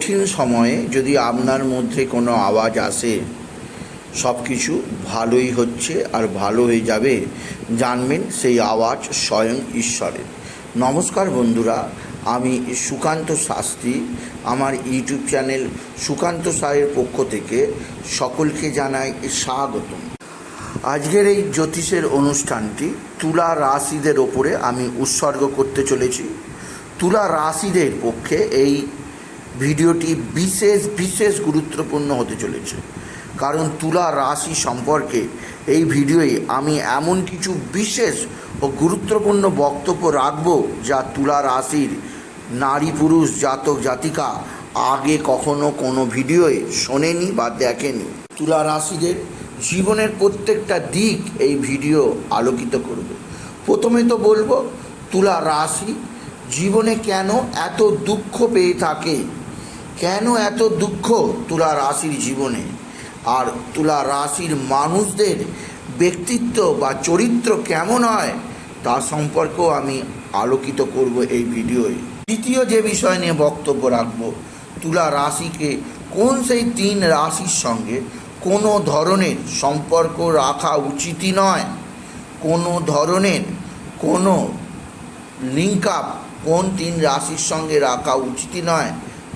কঠিন সময়ে যদি আপনার মধ্যে কোনো আওয়াজ আসে সব কিছু ভালোই হচ্ছে আর ভালো হয়ে যাবে, জানবেন সেই আওয়াজ স্বয়ং ঈশ্বরের। নমস্কার বন্ধুরা, আমি সুকান্ত শাস্ত্রী। আমার ইউটিউব চ্যানেল সুকান্ত সাহের পক্ষ থেকে সকলকে জানাই স্বাগতম। আজকের এই জ্যোতিষের অনুষ্ঠানটি তুলা রাশিদের ওপরে আমি উৎসর্গ করতে চলেছি। তুলা রাশিদের পক্ষে এই ভিডিওটি বিশেষ বিশেষ গুরুত্বপূর্ণ হতে চলেছে। কারণ তুলা রাশি সম্পর্কে এই ভিডিওয়ে আমি এমন কিছু বিশেষ ও গুরুত্বপূর্ণ বক্তব্য রাখব যা তুলা রাশির নারী পুরুষ, জাতক, জাতিকা আগে কখনো কোনো ভিডিওয়ে শোনেনি বা দেখেনি। তুলা রাশিদের জীবনের প্রত্যেকটা দিক এই ভিডিও আলোকিত করবে। প্রথমে তো বলব, তুলা রাশি জীবনে কেন এত দুঃখ পেয়ে থাকে? কেন এত দুঃখ তুলা রাশির জীবনে? আর তুলা রাশির মানুষদের ব্যক্তিত্ব বা চরিত্র কেমন হয়, তা সম্পর্কেও আমি আলোকিত করব এই ভিডিওয়ে। দ্বিতীয় যে বিষয় নিয়ে বক্তব্য রাখব, তুলা রাশিকে কোন সেই তিন রাশির সঙ্গে কোনো ধরনের সম্পর্ক রাখা উচিতই নয়। কোনো ধরনের কোনো লিঙ্ক আপ কোন তিন রাশির সঙ্গে রাখা উচিতই নয়।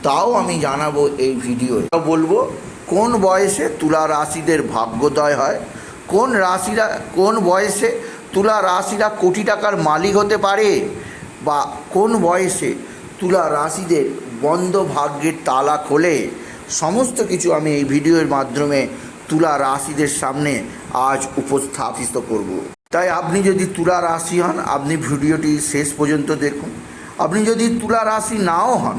তাও আমি জানাব এই ভিডিওয়ে বলব, কোন বয়সে তুলা রাশিদের ভাগ্যোদয় হয়? কোন রাশিরা, কোন বয়সে তুলা রাশিরা কোটি টাকার মালিক হতে পারে? বা কোন বয়সে তুলা রাশিদের বন্ধ ভাগ্যের তালা খোলে? সমস্ত কিছু আমি এই ভিডিওর মাধ্যমে তুলা রাশিদের সামনে আজ উপস্থাপিত করব। তাই আপনি যদি তুলা রাশি হন, আপনি ভিডিওটি শেষ পর্যন্ত দেখুন। আপনি যদি তুলা রাশি নাও হন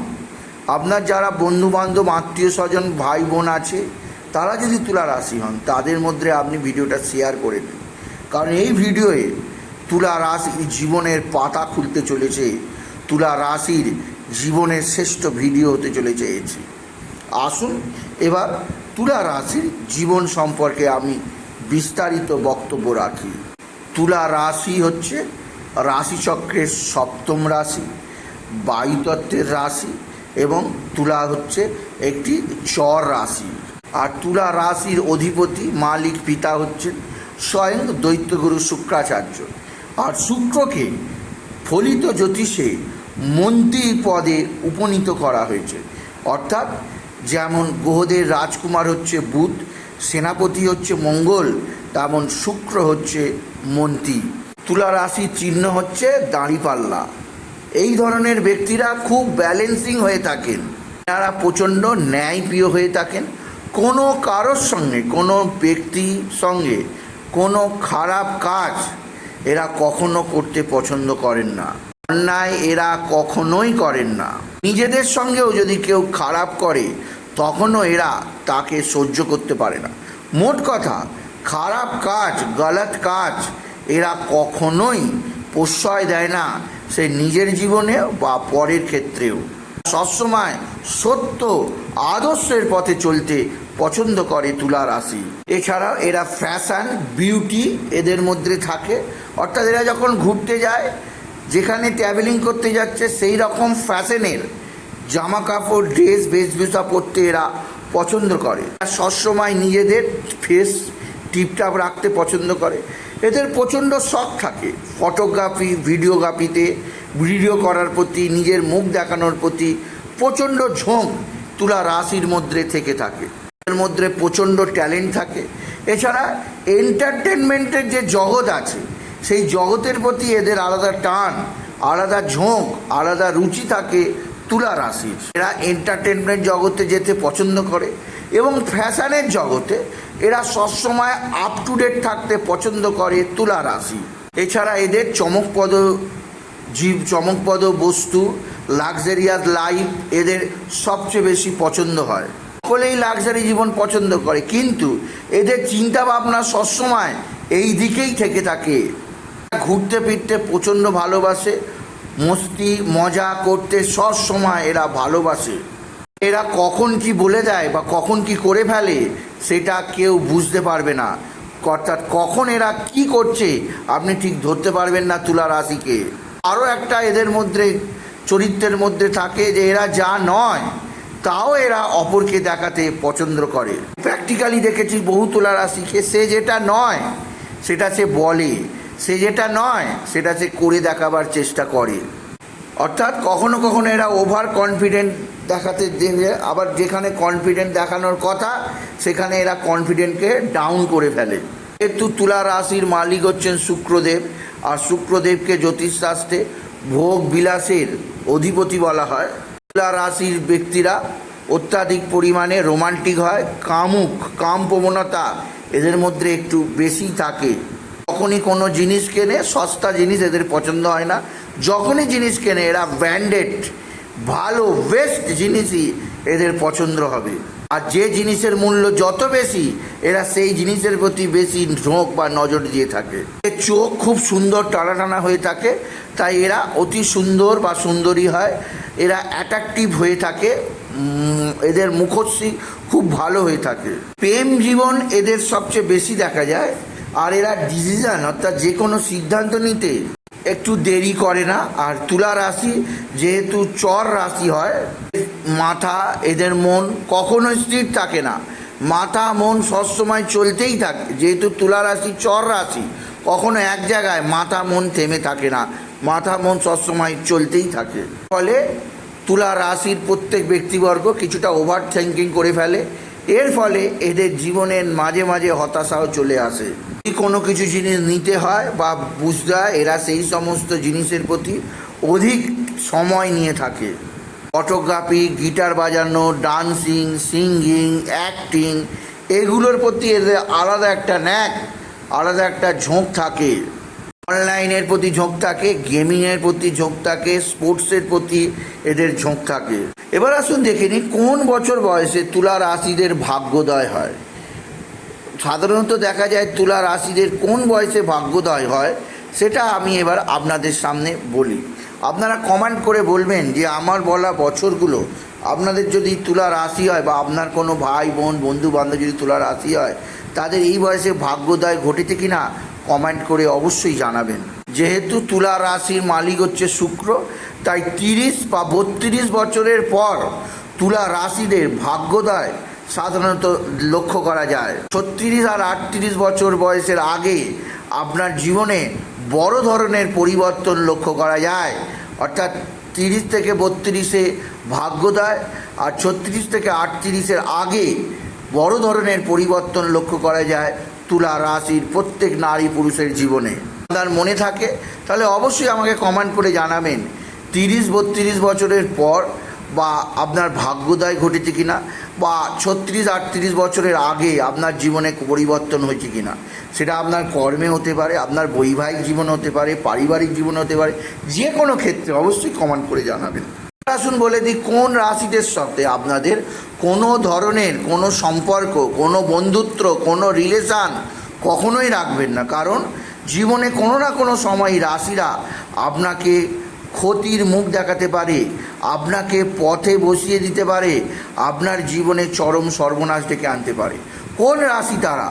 আপনার যারা বন্ধু বান্ধব আত্মীয় স্বজন ভাই বোন আছে, তারা যদি তুলা রাশি হন, তাদের মধ্যে আপনি ভিডিওটা শেয়ার করে দিন। কারণ এই ভিডিওয়ে তুলা রাশি জীবনের পাতা খুলতে চলেছে, তুলা রাশির জীবনের শ্রেষ্ঠ ভিডিও হতে চলেছে এটি আসুন, এবার তুলা রাশির জীবন সম্পর্কে আমি বিস্তারিত বক্তব্য রাখি। তুলা রাশি হচ্ছে রাশিচক্রের সপ্তম রাশি, বায়ুতত্ত্বের রাশি এবং তুলা হচ্ছে একটি চর রাশি। আর তুলা রাশির অধিপতি মালিক পিতা হচ্ছেন স্বয়ং দৈত্যগুরু শুক্রাচার্য। আর শুক্রকে ফলিত জ্যোতিষে মন্ত্রী পদে উপনীত করা হয়েছে। অর্থাৎ যেমন গ্রহদের রাজকুমার হচ্ছে বুধ, সেনাপতি হচ্ছে মঙ্গল, তেমন শুক্র হচ্ছে মন্ত্রী। তুলা রাশির চিহ্ন হচ্ছে দাঁড়িপাল্লা। এই ধরনের ব্যক্তিরা খুব ব্যালেন্সিং হয়ে থাকেন। এনারা প্রচণ্ড ন্যায়প্রিয় হয়ে থাকেন, কোনো কারোর সঙ্গে, কোনো ব্যক্তির সঙ্গে, কোনো খারাপ কাজ এরা কখনো করতে পছন্দ করেন না। অন্যায় এরা কখনোই করেন না। নিজেদের সঙ্গেও যদি কেউ খারাপ করে, তখনও এরা তাকে সহ্য করতে পারে না। মোট কথা, খারাপ কাজ, গলত কাজ এরা কখনোই প্রশ্রয় দেয় না। সে নিজের জীবনে বা পরের ক্ষেত্রেও। সবসময় সত্য আদর্শের পথে চলতে পছন্দ করে তুলা রাশি। এছাড়াও এরা ফ্যাশন বিউটি এদের মধ্যে থাকে। অর্থাৎ এরা যখন ঘুরতে যায়, যেখানে ট্রাভেলিং করতে যাচ্ছে সেই রকম ফ্যাশনের জামা কাপড় ড্রেস বেশভূষা পরতে এরা পছন্দ করে। সবসময় নিজেদের ফেস টিপটাপ রাখতে পছন্দ করে। এদের প্রচণ্ড শখ থাকে। ফটোগ্রাফি, ভিডিওগ্রাফিতে ভিডিও করার প্রতি, নিজের মুখ দেখানোর প্রতি প্রচণ্ড ঝোঁক তুলা রাশির মধ্যে থেকে থাকে। এর মধ্যে প্রচণ্ড ট্যালেন্ট থাকে। এছাড়া এন্টারটেনমেন্টের যে জগৎ আছে, সেই জগতের প্রতি এদের আলাদা টান, আলাদা ঝোঁক, আলাদা রুচি থাকে তুলা রাশির। এরা এন্টারটেনমেন্ট জগতে যেতে পছন্দ করে এবং ফ্যাশনের জগতে এরা সবসময় আপ টু ডেট থাকতে পছন্দ করে তুলা রাশি। এছাড়া এদের চমকপদ জীব, চমকপদ বস্তু লাক্সারিয়াস লাইফ এদের সবচেয়ে বেশি পছন্দ হয়। সকলেই লাক্সারি জীবন পছন্দ করে, কিন্তু এদের চিন্তা ভাবনা সবসময় এই দিকেই থেকে থাকে। ঘুরতে ফিরতে প্রচণ্ড ভালোবাসে, মস্তি, মজা করতে সব সময় এরা ভালোবাসে। এরা কখন কি বলে দেয় বা কখন কি করে ফেলে, সেটা কেউ বুঝতে পারবে না। অর্থাৎ কখন এরা কি করছে, আপনি ঠিক ধরতে পারবেন না তুলা রাশিকে। আরও একটা এদের মধ্যে, চরিত্রের মধ্যে থাকে যে এরা যা নয়, তাও এরা অপরকে দেখাতে পছন্দ করে। প্র্যাকটিক্যালি দেখেছি বহু তুলা রাশিকে, সে যেটা নয়, সেটা সে বলে। সে যেটা নয়, সেটা সে করে দেখাবার চেষ্টা করে। অর্থাৎ কখনো কখনো এরা ওভার কনফিডেন্ট দেখাতে দেবে আবার যেখানে কনফিডেন্ট দেখানোর কথা, সেখানে এরা কনফিডেন্টকে ডাউন করে ফেলে। যেহেতু তুলা রাশির মালিক হচ্ছেন শুক্রদেব, আর শুক্রদেবকে জ্যোতিষশাস্ত্রে ভোগ বিলাসের অধিপতি বলা হয়। তুলা রাশির ব্যক্তিরা অত্যাধিক পরিমাণে রোমান্টিক হয়, কামুক কাম প্রবণতা এদের মধ্যে একটু বেশি থাকে। যখনই কোনো জিনিস কেনে, সস্তা জিনিস এদের পছন্দ হয় না। যখনই জিনিস কেনে, এরা ব্র্যান্ডেড ভালো বেস্ট জিনিসই এদের পছন্দ হবে। আর যে জিনিসের মূল্য যত বেশি, এরা সেই জিনিসের প্রতি বেশি ঝোঁক বা নজর দিয়ে থাকে। এর চোখ খুব সুন্দর টানা টানা হয়ে থাকে, তাই এরা অতি সুন্দর বা সুন্দরী হয়। এরা অ্যাট্রাকটিভ হয়ে থাকে এদের মুখশ্রী খুব ভালো হয়ে থাকে। প্রেম জীবন এদের সবচেয়ে বেশি দেখা যায়, আর এরা ডিসিশন অর্থাৎ যে কোনো সিদ্ধান্ত নিতে একটু দেরি করে না। আর তুলা রাশি, যেহেতু চর রাশি হয়, মাথা এদের মন কখনো স্থির থাকে না। মাথা, মন সবসময় চলতেই থাকে। যেহেতু তুলা রাশি, চর রাশি, কখনো এক জায়গায় মাথা, মন থেমে থাকে না। মাথা, মন সবসময় চলতেই থাকে। ফলে তুলা রাশির প্রত্যেক ব্যক্তিবর্গ কিছুটা ওভার থিঙ্কিং করে ফেলে। এর ফলে এদের জীবনের মাঝে মাঝে হতাশাও চলে আসে। কোনো কিছু জিনিস নিতে হয় বা বুঝতে হয়, এরা সেই সমস্ত জিনিসের প্রতি অধিক সময় নিয়ে থাকে। ফটোগ্রাফি, গিটার বাজানো, ডান্সিং, সিঙ্গিং, অ্যাক্টিং, এগুলোর প্রতি এদের আলাদা একটা ন্যাক, আলাদা একটা ঝোঁক থাকে। অনলাইনের প্রতি ঝোঁক থাকে, গেমিংয়ের প্রতি ঝোঁক থাকে, স্পোর্টসের প্রতি এদের ঝোঁক থাকে। এবার আসুন দেখে নিই, কোন বছর বয়সে তুলা রাশিদের ভাগ্যোদয় হয়? সাধারণত দেখা যায় তুলা রাশিদের কোন বয়সে ভাগ্যোদয় হয়, সেটা আমি এবার আপনাদের সামনে বলি। আপনারা কমেন্ট করে বলবেন যে আমার বলা বছরগুলো, আপনাদের যদি তুলা রাশি হয় বা আপনার কোনো ভাই, বোন বন্ধু বান্ধব যদি তুলা রাশি হয়, তাদের এই বয়সে ভাগ্যোদয় ঘটেছে কি না কমেন্ট করে অবশ্যই জানাবেন। যেহেতু তুলা রাশির মালিক হচ্ছে শুক্র, তাই তিরিশ বা বত্রিশ বছরের পর তুলা রাশিদের ভাগ্যোদয় সাধারণত লক্ষ্য করা যায়। ছত্রিশ আর আটত্রিশ বছর বয়সের আগে আপনার জীবনে বড় ধরনের পরিবর্তন লক্ষ্য করা যায়। অর্থাৎ তিরিশ থেকে বত্রিশে ভাগ্য দেয় আর ছত্রিশ থেকে আটত্রিশের আগে বড় ধরনের পরিবর্তন লক্ষ্য করা যায় তুলা রাশির প্রত্যেক নারী পুরুষের জীবনে। আপনার মনে থাকে, তাহলে অবশ্যই আমাকে কমেন্ট করে জানাবেন। তিরিশ, বত্রিশ বছরের পর বা আপনার ভাগ্যোদয় ঘটেছে কিনা বা ছত্রিশ আটত্রিশ বছরের আগে আপনার জীবনে পরিবর্তন হয়েছে কিনা, সেটা আপনার কর্মে হতে পারে, আপনার বৈবাহিক জীবন হতে পারে, পারিবারিক জীবন হতে পারে, যে কোনো ক্ষেত্রে অবশ্যই কমেন্ট করে জানাবেন। আসুন বলে দিই, কোন রাশিদের সাথে আপনাদের কোনো ধরনের কোনো সম্পর্ক, কোনো বন্ধুত্ব, কোনো রিলেশান কখনোই রাখবেন না। কারণ জীবনে কোনো না কোনো সময় রাশিরা আপনাকে ক্ষতির মুখ দেখাতে পারে আপনাকে পথে বসিয়ে দিতে পারে, আপনার জীবনে চরম সর্বনাশ ডেকে আনতে পারে। কোন রাশি তারা?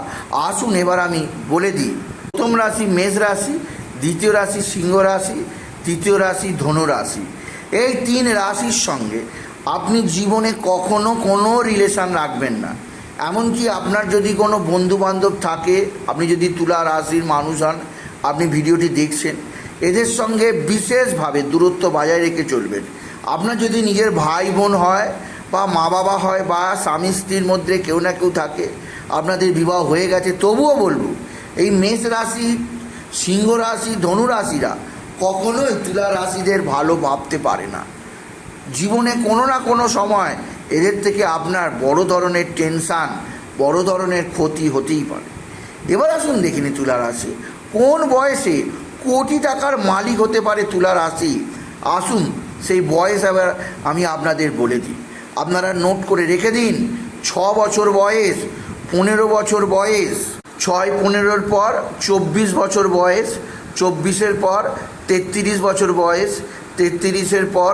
আসুন এবার আমি বলে দিই। প্রথম রাশি মেষ রাশি, দ্বিতীয় রাশি সিংহ রাশি, তৃতীয় রাশি ধনু রাশি। এই তিন রাশির সঙ্গে আপনি জীবনে কখনো কোনো রিলেশান রাখবেন না। এমনকি আপনার যদি কোনো বন্ধু বান্ধব থাকে, আপনি যদি তুলা রাশির মানুষ হন, আপনি ভিডিওটি দেখছেন, এদের সঙ্গে বিশেষভাবে দূরত্ব বজায় রেখে চলবেন। আপনার যদি নিজের ভাই বোন হয় বা মা বাবা হয় বা স্বামী স্ত্রীর মধ্যে কেউ না কেউ থাকে, আপনাদের বিবাহ হয়ে গেছে, তবুও বলব, এই মেষ রাশি, সিংহ রাশি, ধনু রাশিরা কখনোই তুলা রাশিদের ভালো ভাবতে পারে না। জীবনে কোনো না কোনো সময় এদের থেকে আপনার বড় ধরনের টেনশান, বড় ধরনের ক্ষতি হতেই পারে। এবার আসুন দেখিনি তুলা রাশি, কোন বয়সে কোটি টাকার মালিক হতে পারে তুলা রাশি? আসুন সেই বয়স আবার আমি আপনাদের বলে দিই। আপনারা নোট করে রেখে দিন, ছ বছর বয়স, পনেরো বছর বয়স, ছয় পনেরোর পর, চব্বিশ বছর বয়স, চব্বিশের পর, তেত্রিশ বছর বয়স, তেত্রিশের পর,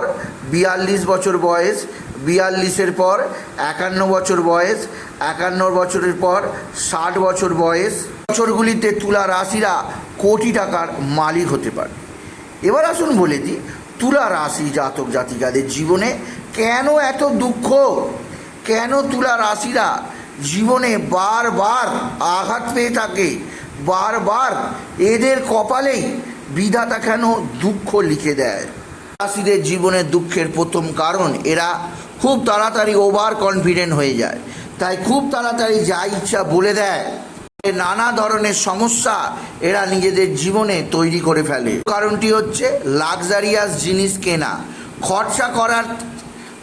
বিয়াল্লিশ বছর বয়স, বিয়াল্লিশের পর, একান্ন বছর বয়স, একান্ন বছরের পর, ষাট বছর বয়স। বছরগুলিতে তুলা রাশিরা কোটি টাকার মালিক হতে পারে। এবার আসুন বলে দিই তুলা রাশি জাতক জাতিকাদের জীবনে কেন এত দুঃখ? কেন তুলা রাশিরা জীবনে বারবার আঘাত পেয়ে থাকে? বারবার এদের কপালেই বিধাতা কেন দুঃখ লিখে দেয়? রাশিদের জীবনের দুঃখের প্রথম কারণ, এরা খুব তাড়াতাড়ি ওভার কনফিডেন্ট হয়ে যায়। তাই খুব তাড়াতাড়ি যা ইচ্ছা বলে দেয়। নানা ধরনের সমস্যা এরা নিজেদের জীবনে তৈরি করে ফেলে। কারণটি হচ্ছে লাক্সারিয়াস জিনিস কেনা। খরচা করার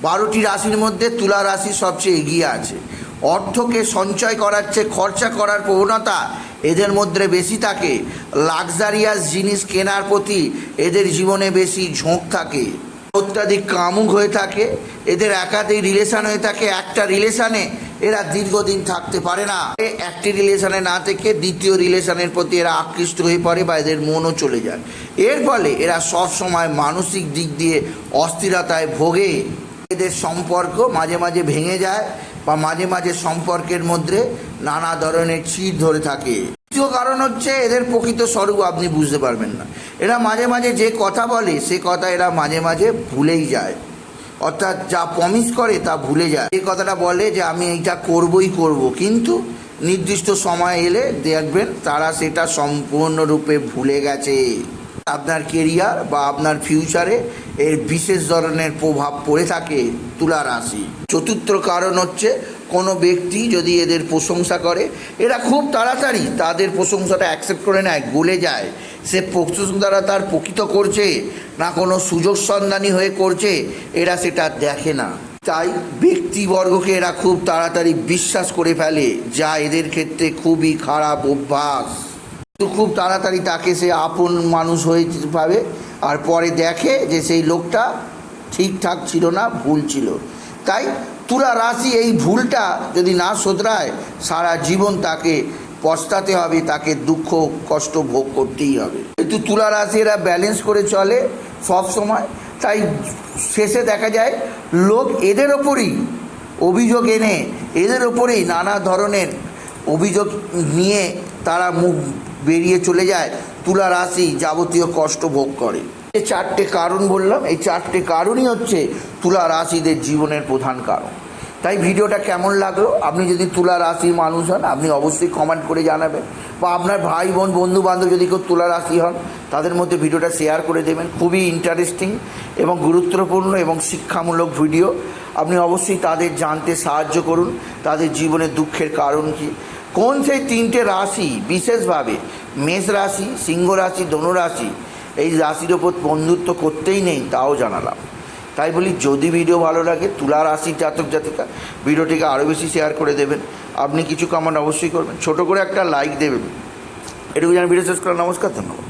বারোটি রাশির মধ্যে তুলা রাশি সবচেয়ে এগিয়ে আছে। অর্থকে সঞ্চয় করার চেয়ে খরচা করার প্রবণতা এদের মধ্যে বেশি থাকে। লাক্সারিয়াস জিনিস কেনার প্রতি এদের জীবনে বেশি ঝোঁক থাকে। অত্যাধিক কামুক হয়ে থাকে। এদের একাধিক রিলেশান হয়ে থাকে। একটা রিলেশনে এরা দীর্ঘদিন থাকতে পারে না। একটি রিলেশনে না থেকে দ্বিতীয় রিলেশনের প্রতি এরা আকৃষ্ট হয়ে পড়ে বা এদের মনও চলে যায়। এর ফলে এরা সব সময় মানসিক দিক দিয়ে অস্থিরতায় ভোগে। এদের সম্পর্ক মাঝে মাঝে ভেঙে যায় বা মাঝে মাঝে সম্পর্কের মধ্যে নানা ধরনের চির ধরে থাকে। দ্বিতীয় কারণ হচ্ছে এদের প্রকৃত স্বরূপ আপনি বুঝতে পারবেন না। এরা মাঝে মাঝে যে কথা বলে, সে কথা এরা মাঝে মাঝে ভুলেই যায়। অর্থাৎ যা প্রমিস করে তা ভুলে যায়। এই কথাটা বলে যে আমি এইটা করবই করব। কিন্তু নির্দিষ্ট সময় এলে দেখবেন তারা সেটা সম্পূর্ণরূপে ভুলে গেছে। আপনার কেরিয়ার বা আপনার ফিউচারে এর বিশেষ ধরনের প্রভাব পড়ে থাকে তুলা রাশি। চতুর্থ কারণ হচ্ছে কোনো ব্যক্তি যদি এদের প্রশংসা করে, এরা খুব তাড়াতাড়ি তাদের প্রশংসাটা অ্যাকসেপ্ট করে নেয়, গলে যায়। সে প্রশংসা দ্বারা তার প্রকৃত করছে, না কোনো সুযোগ সন্ধানী হয়ে করছে, এরা সেটা দেখে না। তাই ব্যক্তিবর্গকে এরা খুব তাড়াতাড়ি বিশ্বাস করে ফেলে, যা এদের ক্ষেত্রে খুবই খারাপ অভ্যাস। খুব তাড়াতাড়ি তাকে সে আপন মানুষ হয়ে পাবে আর পরে দেখে যে সেই লোকটা ঠিকঠাক ছিল না, ভুল ছিল। তাই তুলা রাশি এই ভুলটা যদি না শোধরায়, সারা জীবন তাকে পস্তাতে হবে, তাকে দুঃখ, কষ্ট ভোগ করতেই হবে। কিন্তু তুলা রাশি এরা ব্যালেন্স করে চলে সব সময়, তাই শেষে দেখা যায় লোক এদের ওপরই অভিযোগ এনে, এদের ওপরেই নানা ধরনের অভিযোগ নিয়ে তারা মুখ বেরিয়ে চলে যায়, তুলা রাশি যাবতীয় কষ্ট ভোগ করে। এই চারটে কারণ বললাম, এই চারটে কারণই হচ্ছে তুলা রাশিদের জীবনের প্রধান কারণ। তাই ভিডিওটা কেমন লাগল? আপনি যদি তুলা রাশির মানুষ হন, আপনি অবশ্যই কমেন্ট করে জানাবেন। বা আপনার ভাই, বোন, বন্ধু বান্ধব যদি কেউ তুলা রাশি হন, তাদের মধ্যে ভিডিওটা শেয়ার করে দেবেন। খুবই ইন্টারেস্টিং এবং গুরুত্বপূর্ণ এবং শিক্ষামূলক ভিডিও। আপনি অবশ্যই তাদের জানতে সাহায্য করুন। তাদের জীবনের দুঃখের কারণ কী? কোন সেই তিনটে রাশি বিশেষভাবে? মেষ রাশি, সিংহ রাশি, ধনু রাশি, এই রাশির ওপর বন্ধুত্ব করতেই নেই, তাও জানালাম। তাই বলি, যদি ভিডিও ভালো লাগে, তুলা রাশি জাতক জাতিকা, ভিডিওটিকে আরও বেশি শেয়ার করে দেবেন। আপনি কিছু কমেন্ট অবশ্যই করবেন। ছোট করে একটা লাইক দেবেন। এটুকু জানি ভিডিও শেষ করা নমস্কার, ধন্যবাদ।